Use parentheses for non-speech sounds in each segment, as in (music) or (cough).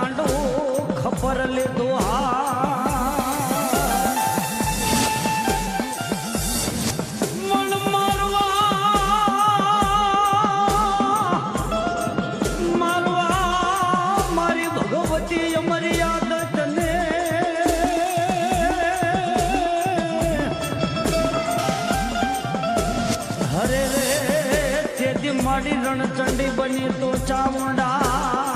પર ખબર લેતો મારી રણચંડી બની તો ચામુંડા.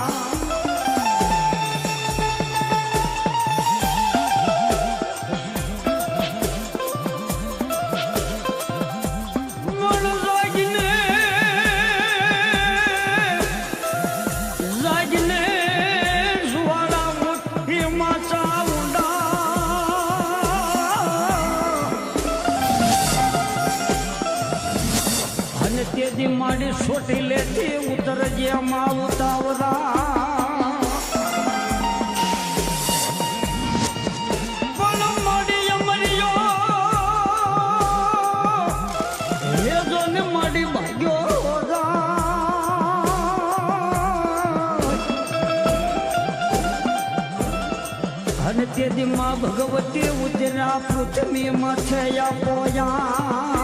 છોટી લેતી ઉતર જેમાં ઉતાવળા પણ મારી અમરિયો. હેજો ને મારી ભાગ્યો. અને તેથી માં ભગવતી ઉતરા પૃથ્વીમાં થયા પોયા.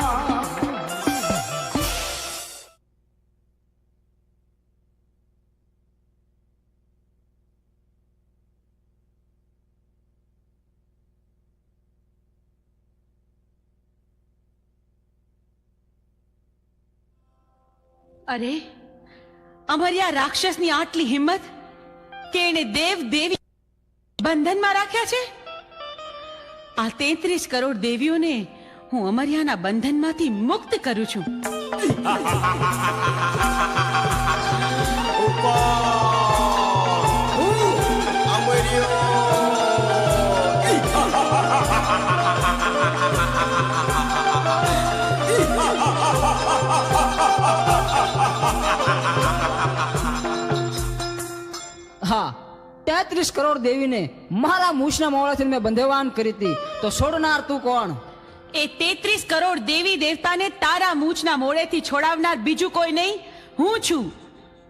અરે, અમારી આ રાક્ષસની આટલી હિંમત કે એને દેવ દેવી બંધનમાં રાખ્યા છે? આ તેત્રીસ કરોડ દેવીઓને હું અમર્યાના બંધનમાંથી મુક્ત કરું છું. (laughs) તેત્રીસ કરોડ દેવીને મારા મૂછના મોડાથી મેં બંધેવાન કરી હતી. તો છોડનાર તું કોણ? એ તેત્રીસ કરોડ દેવી દેવતાને તારા મૂછના મોડેથી છોડાવનાર બીજું કોઈ નહીં. હું છું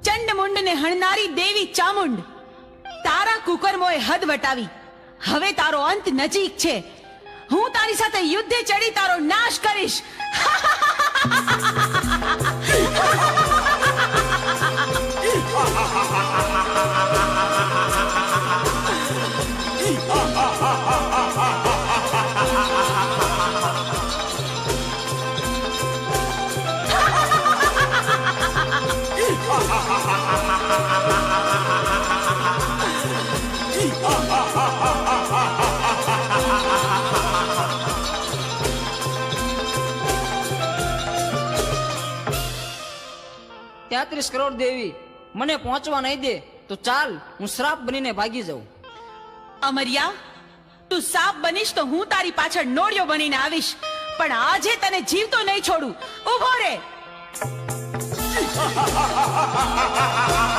ચંડમુંડ ને હણનારી દેવી ચામુંડ. તારા કુકર્મોએ હદ વટાવી. હવે તારો અંત નજીક છે. હું તારી સાથે યુદ્ધે ચડી તારો નાશ કરીશ. (laughs) તેત્રીસ કરોડ દેવી. મને પહોંચવા નહીં દે તો ચાલ હું શ્રાપ બનીને ભાગી જાઉં. અમરિયા તું સાપ બનીશ તો હું તારી પાછળ નોળિયો બનીને આવીશ. પણ આજે તને જીવતો નહીં છોડું. ઊભો રે. (laughs)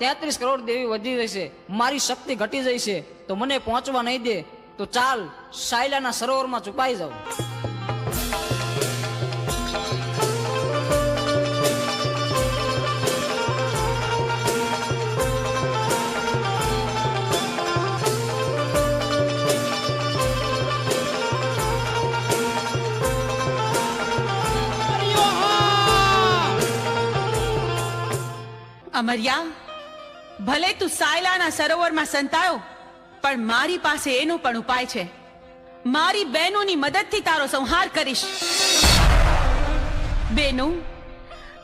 તેત્રીસ કરોડ દેવી વધી જશે, મારી શક્તિ ઘટી જાય છે તો મને પહોંચવા નહીં દે, તો ચાલ સાયલાના સરોવરમાં છુપાઈ જાઉં. Amarya ભલે તું સાયલાના સરોવરમાં સંતાયો પણ મારી પાસે એનો પણ ઉપાય છે. મારી બહેનોની મદદથી તારો સંહાર કરીશ. બેનો,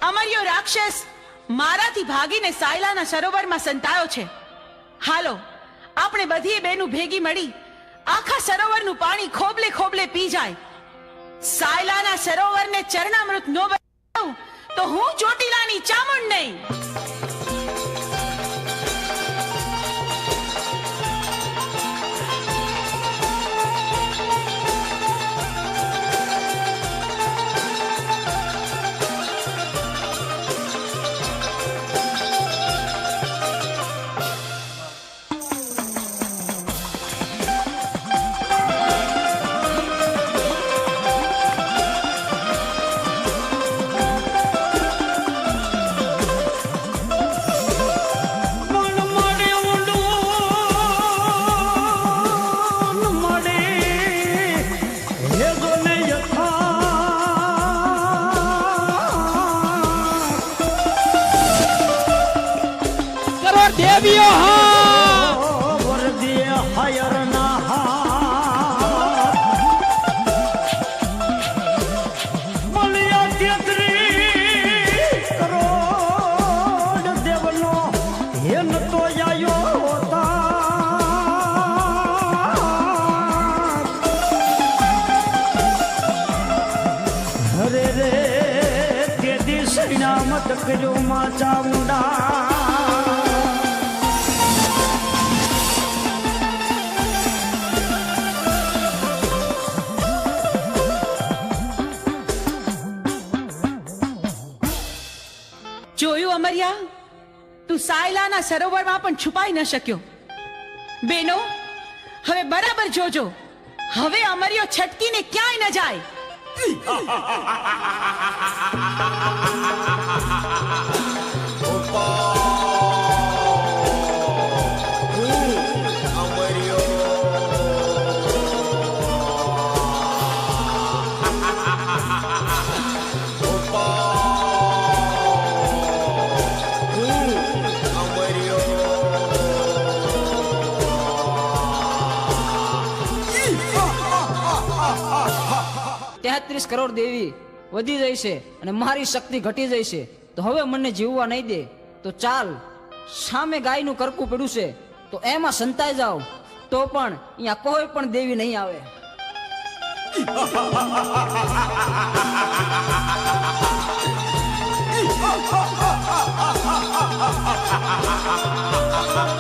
અમર્યો રાક્ષસ મારાથી ભાગીને સાયલાના સરોવરમાં સંતાયો છે. હાલો, આપણે બધી બેનું ભેગી મળી આખા સરોવરનું પાણી ખોબલે ખોબલે પી જાય. સાયલાના સરોવરને ચરણામૃત નો બનાવ તો હું ચોટીલાની ચામુંડ કર્યો માં ચામુંડા જોયું અમર્યા? તું સાયલાના સરોવરમાં પણ છુપાઈ ન શક્યો. બેનો હવે બરાબર જોજો. હવે અમર્યો છટકીને ક્યાંય ન જાય. (laughs) તેત્રીસ કરોડ દેવી વધી જાય છે અને મારી શક્તિ ઘટી જાય છે તો હવે મને જીવવા નહીં દે. તો ચાલ, સામે ગાયનું કરકું પડ્યું છે. તો એમાં સંતાઈ જાઓ. તો પણ અહીંયા કોઈ પણ દેવી નહીં આવે. અરે (laughs)